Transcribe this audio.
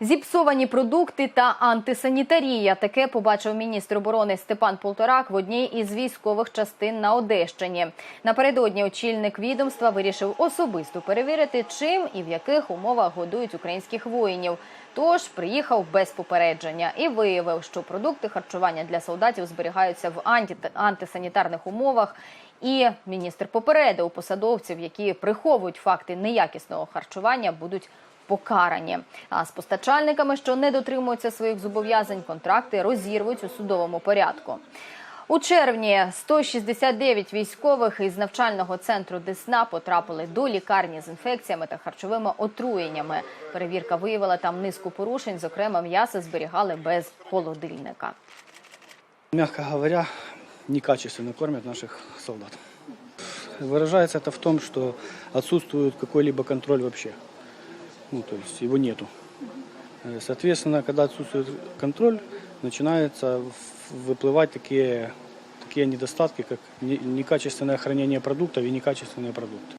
Зіпсовані продукти та антисанітарія. Таке побачив міністр оборони Степан Полторак в одній із військових частин на Одещині. Напередодні очільник відомства вирішив особисто перевірити, чим і в яких умовах годують українських воїнів. Тож приїхав без попередження і виявив, що продукти харчування для солдатів зберігаються в анті... антисанітарних умовах. І міністр попередив посадовців, які приховують факти неякісного харчування, будуть покарані. А з постачальниками, що не дотримуються своїх зобов'язань, контракти розірвуть у судовому порядку. У червні 169 військових із навчального центру Десна потрапили до лікарні з інфекціями та харчовими отруєннями. Перевірка виявила там низку порушень, зокрема, м'ясо зберігали без холодильника. Мягко говоря, некачественно кормят наших солдат. Выражается это в том, что отсутствует какой-либо контроль вообще Ну, то есть его нету. Э, Соответственно, когда отсутствует контроль, начинаются в- выплывать такие, такие недостатки, как не- некачественное хранение продуктов и некачественные продукты.